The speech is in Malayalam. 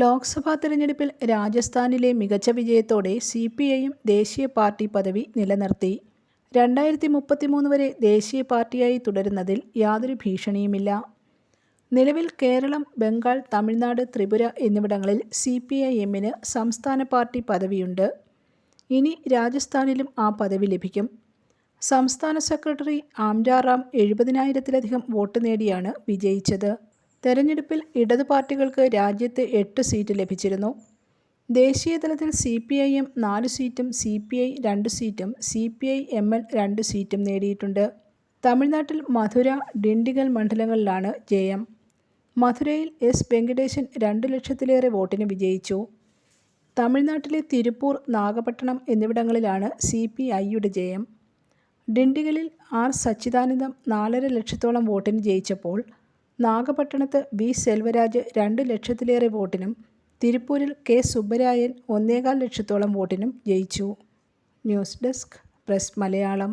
ലോക്സഭാ തെരഞ്ഞെടുപ്പിൽ രാജസ്ഥാനിലെ മികച്ച വിജയത്തോടെ സി പി ഐയും ദേശീയ പാർട്ടി പദവി നിലനിർത്തി. രണ്ടായിരത്തി മുപ്പത്തിമൂന്ന് വരെ ദേശീയ പാർട്ടിയായി തുടരുന്നതിൽ യാതൊരു ഭീഷണിയുമില്ല. നിലവിൽ കേരളം ബംഗാൾ തമിഴ്നാട് ത്രിപുര എന്നിവിടങ്ങളിൽ സി പി ഐ എമ്മിന് സംസ്ഥാന പാർട്ടി പദവിയുണ്ട്. ഇനി രാജസ്ഥാനിലും ആ പദവി ലഭിക്കും. സംസ്ഥാന സെക്രട്ടറി ആംജാറാം എഴുപതിനായിരത്തിലധികം വോട്ട് നേടിയാണ് വിജയിച്ചത്. തെരഞ്ഞെടുപ്പിൽ ഇടതു പാർട്ടികൾക്ക് രാജ്യത്ത് എട്ട് സീറ്റ് ലഭിച്ചിരുന്നു. ദേശീയ തലത്തിൽ സി പി ഐ എം നാല് സീറ്റും സി പി ഐ രണ്ട് സീറ്റും C P I M L രണ്ട് സീറ്റും നേടിയിട്ടുണ്ട്. തമിഴ്നാട്ടിൽ മധുര ഡിണ്ടിഗൽ മണ്ഡലങ്ങളിലാണ് ജയം. മധുരയിൽ എസ് വെങ്കടേശൻ രണ്ട് ലക്ഷത്തിലേറെ വോട്ടിന് വിജയിച്ചു. തമിഴ്നാട്ടിലെ തിരുപ്പൂർ നാഗപട്ടണം എന്നിവിടങ്ങളിലാണ് സി പി ഐയുടെ ജയം. ഡിണ്ടിഗലിൽ ആർ സച്ചിദാനന്ദം നാലര ലക്ഷത്തോളം വോട്ടിന് ജയിച്ചപ്പോൾ നാഗപട്ടണത്ത് ബി സെൽവരാജ് രണ്ട് ലക്ഷത്തിലേറെ വോട്ടിനും തിരുപ്പൂരിൽ കെ സുബ്ബരായൻ ഒന്നേകാൽ ലക്ഷത്തോളം വോട്ടിനും ജയിച്ചു. News desk press Malayalam.